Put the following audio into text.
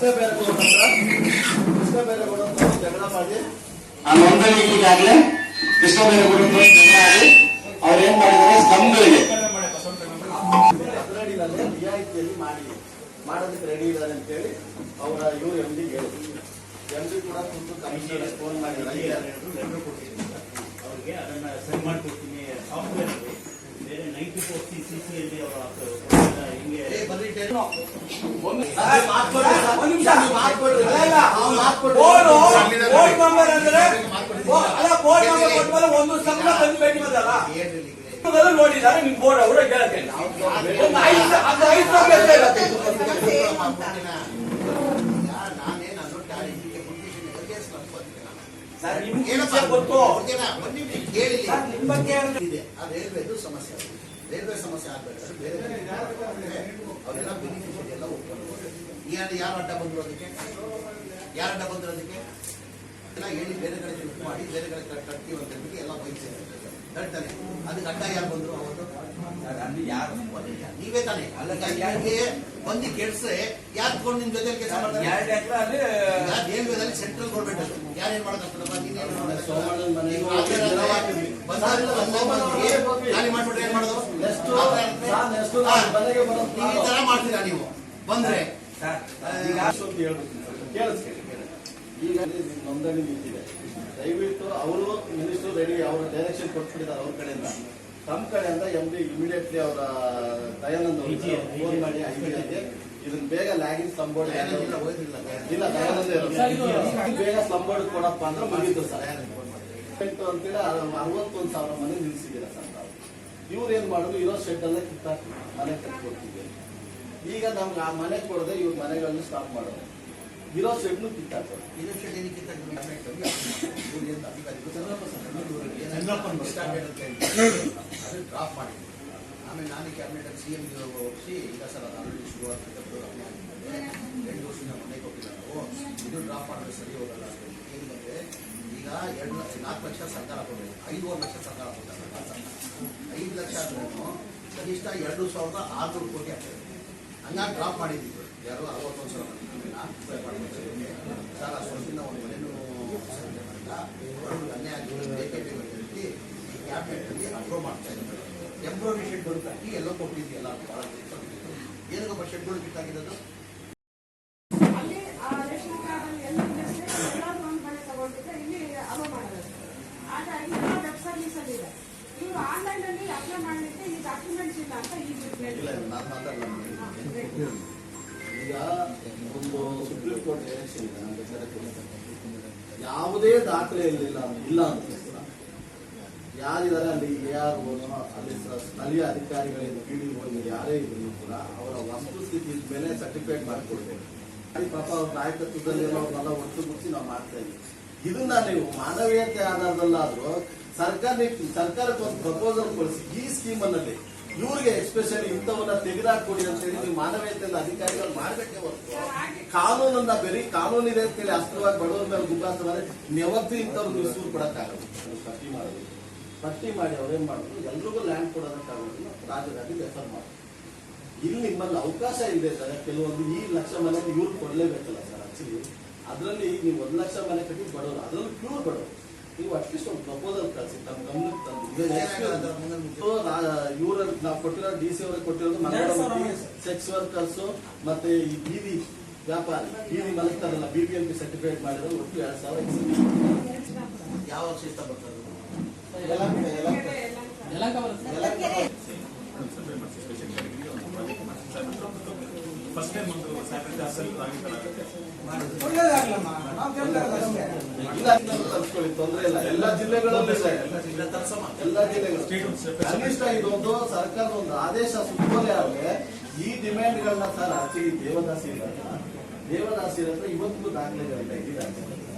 ಕೃಷ್ಣ ಬೈರೇಗೌಡ ಹತ್ರ ಕೃಷ್ಣ ಬೈರೇಗೌಡ ಹತ್ರ ಜಗಳ ಮಾಡಿ ಆ ನೋಂದಣಿ ಈಗಾಗಲೇ ಕೃಷ್ಣ ಬೈರೇಗೌಡ ಜಗಳ ಆಡಿ ಅವ್ರು ಏನ್ ಮಾಡಿದ್ದಾರೆ ಸ್ತಂಭಗಳಿಗೆ ಹದಿನಡಿನಲ್ಲಿ ರಿಯಾಯಿತಿಯಲ್ಲಿ ಮಾಡಿ ಮಾಡೋದಕ್ಕೆ ರೆಡಿ ಇದ್ದಾರೆ ಅಂತೇಳಿ ಅವರ ಇವರು ಎಂ ಡಿ ಹೇಳಿದ್ರು ಎಂ ಡಿ ಕೂಡ ಕುಂತು ಕಮಿಷನರ್ ಫೋನ್ ಮಾಡಿದ್ದಾರೆ. ಅವ್ರಿಗೆ ಅದನ್ನ ಸರಿ ಮಾಡ್ಕೊಡ್ತೀನಿ ಸಾಫ್ಟ್ವೇರ್ ಒಂದು ಸಂಬಳ ತಂದು ಭೇಟಿ ಬಂದಲ್ಲ ಇವಾಗೆಲ್ಲ ನೋಡಿದ್ದಾರೆ ನಿಮ್ ಬೋರ್ಡ್ ಅವರು ಕೇಳ್ತೇನೆ ಒಂದು ಐದು ಸ- ಅದು ಐದು ಸಾವಿರ ಎಷ್ಟೇ ಇರುತ್ತೆ? ಸರ್ ನಿಮ್ಗೆ ವಿಷಯ ಗೊತ್ತು ಸರ್ ನಿಮ್ ಬಗ್ಗೆ ಇದೆ. ಆ ರೈಲ್ವೆದು ಸಮಸ್ಯೆ. ರೈಲ್ವೆ ಸಮಸ್ಯೆ ಆಗ್ಬೇಕಾದ್ರೆ ಬೇರೆ ಅವರೆಲ್ಲ ಬೆನಿಫಿಷರಿ ಎಲ್ಲ ಒಪ್ಕೊಂಡು ಯಾರು ಯಾರು ಅಡ್ಡ ಬಂದ್ರು ಅದಕ್ಕೆ? ಯಾರು ಅಡ್ಡ ಬಂದ್ರು ಅದಕ್ಕೆ? ಎಲ್ಲ ಹೇಳಿ ಬೇರೆ ಕಡೆ ಶಿಫ್ಟ್ ಮಾಡಿ ಬೇರೆ ಕಡೆ ಕಟ್- ಕಟ್ತೀವಿ ಅಂತ ಹೇಳಿ ಎಲ್ಲ ಬೈಕ್ ಹೇಳ್ತಾನೆ ಅದಕ್ಕೆ ಅಡ್ಡ ಯಾರು ಬಂದ್ರು ಅವತ್ತು. ಅಲ್ಲಿ ಯಾರು ನೀವೇ ತಾನೆ. ಅಲ್ಲ ಯಾರಿಗೆ ಬಂದು ಕೆಡ್ಸೆ ಯಾರು ತಗೊಂಡು ನಿಮ್ ಜೊತೆ ಕೆಲಸ ಮಾಡ್ತಾರೆ? ರೈಲ್ವೆದಲ್ಲಿ ಸೆಂಟ್ರಲ್ ಗೌರ್ಮೆಂಟ್ ಅದು. ಯಾರೇನ್ ಮಾಡೋದಪ್ಪ ನೀನೇನು ಖಾಲಿ ಮಾಡ್ಬಿಟ್ರೆ ಏನ್ ಮಾಡೋದು? ಈ ತರ ಮಾಡ್ತೀರಾ ನೀವು? ಬಂದ್ರೆ ಸರ್ ಈಗ ನೋಂದಣಿ ನಿಂತಿದೆ. ದಯವಿಟ್ಟು ಅವರು ಮಿನಿಸ್ಟರ್ ರೆಡಿ ಅವರ ಡೈರೆಕ್ಷನ್ ಕೊಟ್ಬಿಟ್ಟಿದ್ದಾರೆ ಅವ್ರ ಕಡೆಯಿಂದ. ತಮ್ಮ ಕಡೆಯಿಂದ ಎಂ ಡಿ ಇಮಿಡಿಯೇಟ್ಲಿ ಅವರ ದಯಾನಂದ್ ಫೋನ್ ಮಾಡಿ ಐಜಿಗೆ ಇದನ್ನ ಬೇಗ ಲ್ಯಾಗಿನ್ ಸಂಬೋಡ್ ಇಲ್ಲ ದಯಾನಂದ. ಬೇಗ ಸಂಬೋಡ್ ಕೊಡಪ್ಪ ಅಂದ್ರೆ ಮುಗೀತು ಸರ್. ಅಂತೇಳಿ ಅರ- ಅರವತ್ತೊಂದು ಸಾವಿರ ಮನೆ ನಿಲ್ಲಿಸಿದ್ದೀರ ಸರ್ ನಾವು ಇವ್ರು ಏನ್ ಮಾಡುದು? ಇರೋ ಶೆಡ್ ಅಲ್ಲೇ ಕಿತ್ತಾಕಿ ಮನೆ ಕಟ್ಕೊಡ್ತಿದ್ದೀವಿ ಈಗ ನಮ್ಗೆ ಆ ಮನೆ ಕೊಡದೆ ಇವ್ರ ಮನೆಗಳನ್ನ ಸ್ಟಾಪ್ ಮಾಡೋದು. ಇರೋ ಶೆಡ್ನು ಕಿತ್ತಾಕೋದು ಇದು ಶೆಡ್ ಏನಕ್ಕೆ ತೆಗ್ದು ಕ್ಯಾಬಿನೆಟ್ ಅಲ್ಲಿ ಇವ್ರು ಏನು ಅಧಿಕಾರಿಗಳು ಚಂದ್ರಪ್ಪ ಸರ್ ಇವ್ರು ಏನು ಚಂದ್ರಪ್ಪನ್ ಸ್ಟಾರ್ಟೆಡ್ ಅಂತ ಹೇಳಿ. ಅದು ಡ್ರಾಪ್ ಮಾಡಿದ್ವಿ ಆಮೇಲೆ ನಾನು ಕ್ಯಾಬಿನೆಟ್ ಅಲ್ಲಿ ಸಿ ಎಂ ಒಪ್ಪಿಸಿ ಈಗ ಸರ್ ಅದು ಆಲ್ರೆಡಿ ಶುರು ಆಗ್ತಕ್ಕಂಥ ಎರಡು ವರ್ಷದಿಂದ ಮನೆಗೆ ಹೋಗಿಲ್ಲ ನಾವು. ಇದು ಡ್ರಾಪ್ ಮಾಡಿದ್ರೆ ಸರಿ ಹೋಗಲ್ಲ ಅಂತ ಹೇಳಿ. ಏನಂದ್ರೆ ಈಗ ಎರಡು ಲಕ್ಷ ನಾಲ್ಕು ಲಕ್ಷ ಸರ್ಕಾರ ಕೊಡಬೇಕು ಐದೂವರೆ ಲಕ್ಷ ಸರ್ಕಾರ ಕೊಡ್ತಾರೆ ಐದು ಲಕ್ಷ ಆದ್ರೂ ಕನಿಷ್ಠ ಎರಡು ಸಾವಿರದ ಆರುನೂರು ಕೋಟಿ ಆಗ್ತದೆ. ಹಂಗಾಗಿ ಡ್ರಾಪ್ ಮಾಡಿದ್ದೀವಿ. ಯಾರೋ ಅರವತ್ತೊಂದು ಸಾವಿರ ಮಂದಿ. ನಾಲ್ಕು ರೂಪಾಯಿ ಮಾಡಿದ್ದೀವಿ ಸರ್ ಆ ವರ್ಷದಿಂದ ಒಂದು ಮನೆಯೂ ಸಂಗ್ರಹಣೆ ಮಾಡಿಲ್ಲ ಬಡವ್ರಿಗೆ ಅನ್ಯಾಯ ಆಗಿರೋ ಬೇಕೇ ಬೇಕು ಅಂತ ಹೇಳಿ ಈ ಕ್ಯಾಬಿನೆಟಲ್ಲಿ ಅಪ್ರೂವ್ ಮಾಡ್ತಾ ಇದ್ದಾರೆ ಎಂಬ್ರಾಯ್ಡ್ರಿ ಶೆಡ್ಗಳು ಕಟ್ಟಿ ಎಲ್ಲ ಕೊಟ್ಟಿದ್ದೀಯಲ್ಲ ಭಾಳ ಏನಕ್ಕಪ್ಪ ಶೆಡ್ಗಳು ಕಿತ್ತಾಗಿರೋದು ಅಲ್ಲಿ ಆ ರೇಷನ್ ಕಾರ್ಡ್ ಅಲ್ಲಿ ಎಲ್ಲ ಇರುತ್ತೆ, ಎಲ್ಲರೂ ಒಂದು ಮನೆ ತಗೊಂಡಿದ್ರೆ ಇಲ್ಲಿ ಅಲೋ ಮಾಡೋದು ಹಾಗಾಗಿ ಎಲ್ಲ ವೆಬ್ ಸರ್ವಿಸ್ ಅಲ್ಲಿ ಇದೆ ಇವರು ಆನ್ಲೈನ್ ಅಲ್ಲಿ ಅಪ್ಲೈ ಮಾಡಲಿಕ್ಕೆ ಈ ಶೆಡ್ಯೂಲ್ ಕಟ್ಟಿ ಅಂತ ಈ ಇಲ್ಲ ಇಲ್ಲ ನಾನು ಮಾತಾಡಲ್ಲ ಈಗ ಒಂದು ಸುಪ್ರೀಂ ಕೋರ್ಟ್. ಯಾವುದೇ ದಾಖಲೆ ಇರಲಿಲ್ಲ ಇಲ್ಲ ಅಂತ. ಯಾರಿದ್ದಾರೆ ಅಲ್ಲಿ ಯಾರು ಅಲ್ಲಿ ಸ್ಥಳೀಯ ಅಧಿಕಾರಿಗಳಿಂದ ಪಿ ಡಿ ಯಾರೇ ಇದ್ರು ಕೂಡ ಅವರ ವಸ್ತುಸ್ಥಿತಿ ಮೇಲೆ ಸರ್ಟಿಫಿಕೇಟ್ ಮಾಡಿಕೊಡ್ಬೇಕು ಪಾಪ ಅವ್ರ ನಾಯಕತ್ವದಲ್ಲಿ ಅವ್ರನ್ನೆಲ್ಲ ಮುಚ್ಚಿ ನಾವು ಮಾಡ್ತಾ ಇದ್ದೀವಿ. ಇದನ್ನ ನೀವು ಮಾನವೀಯತೆ ಆಧಾರದಲ್ಲಾದ್ರೂ ಸರ್ಕಾರ ಸರ್ಕಾರಕ್ಕೆ ಒಂದು ಪ್ರಪೋಸಲ್ ಕೊಡಿಸಿ ಈ ಸ್ಕೀಮ್ ಅನ್ನಲ್ಲಿ ಇವ್ರಿಗೆ ಎಸ್ಪೆಷಲಿ ಇಂಥವನ್ನ ತೆಗೆದಾಕೊಡಿ ಅಂತ ಹೇಳಿ ನೀವು ಮಾನವೀಯತೆಯಿಂದ ಅಧಿಕಾರಿಗಳು ಮಾಡಬೇಕೇ ಹೊರತು ಕಾನೂನನ್ನ ಬೇರೆ ಕಾನೂನಿದೆ ಅಂತ ಹೇಳಿ ಅಸ್ತ್ರವಾಗಿ ಬಡವರ ಮೇಲೆ ಗುಬ್ಬಾಸ್ತ್ರ ನೆವತ್ತು ಇಂಥವ್ರು ಸೂರು ಕೊಡಕ್ಕಾಗಲ್ಲ ಮಾಡೋದು ಪಟ್ಟಿ ಮಾಡಿ ಅವ್ರೇನ್ ಮಾಡಿದ್ರು ಎಲ್ರಿಗೂ ಲ್ಯಾಂಡ್ ಕೊಡೋದಕ್ಕಾಗೋದನ್ನ ರಾಜಧಾನಿ ರೆಫರ್ ಮಾಡಿದ್ರು ಇಲ್ಲಿ ನಿಮ್ಮಲ್ಲಿ ಅವಕಾಶ ಇದೆ ಸರ್. ಕೆಲವೊಂದು ಈ ಲಕ್ಷ ಮನೆ ಇವ್ರು ಕೊಡಲೇಬೇಕಲ್ಲ ಸರ್ ಆಕ್ಚುಲಿ ಅದರಲ್ಲಿ ನೀವು ಒಂದು ಲಕ್ಷ ಮನೆ ಕಟ್ಟಿ ಬಡವರು ಅದರಲ್ಲೂ ಪ್ಯೂರ್ ಬಡವರು. ನೀವು ಅಟ್ಲೀಸ್ಟ್ ಒಂದು ಪ್ರಪೋಸಲ್ ಕಳಿಸಿ ತಮ್ಮ ಗಮನಕ್ಕೆ ತಂದು. ಇವರಲ್ಲಿ ನಾವು ಕೊಟ್ಟಿರೋ ಡಿ ಸಿ ಅವ್ರಿಗೆ ಕೊಟ್ಟಿರೋದು ಸೆಕ್ಸ್ ವರ್ಕರ್ಸ್ ಮತ್ತೆ ಈ ಬೀದಿ ವ್ಯಾಪಾರಿ ಬೀದಿ ಮಲಗ್ತಾರಲ್ಲ B B M P certificate ಮಾಡಿರೋದು ಒಟ್ಟು ಎರಡು ಸಾವಿರ ಯಾವ ವರ್ಷ ಬರ್ತದೆ ಫಸ್ಟ್ ಟೈಮ್ ಒಂದು ತೊಂದರೆ ಇಲ್ಲ ಎಲ್ಲ ಜಿಲ್ಲೆಗಳಲ್ಲೂ ಇಲ್ಲ ಎಲ್ಲ ಜಿಲ್ಲೆಗಳು ಕನಿಷ್ಠ ಇದೊಂದು ಸರ್ಕಾರದ ಒಂದು ಆದೇಶ ಸುತ್ತೋಲೆ ಆದ್ರೆ ಈ ಡಿಮ್ಯಾಂಡ್ಗಳನ್ನ ಸರ್ ಆಕ್ಚುಲಿ ದೇವದಾಸಿ ದೇವದಾಸಿ ಇವತ್ತಿಗೂ ದಾಖಲೆಗಳಿಲ್ಲ ಇದ್ದಾರೆ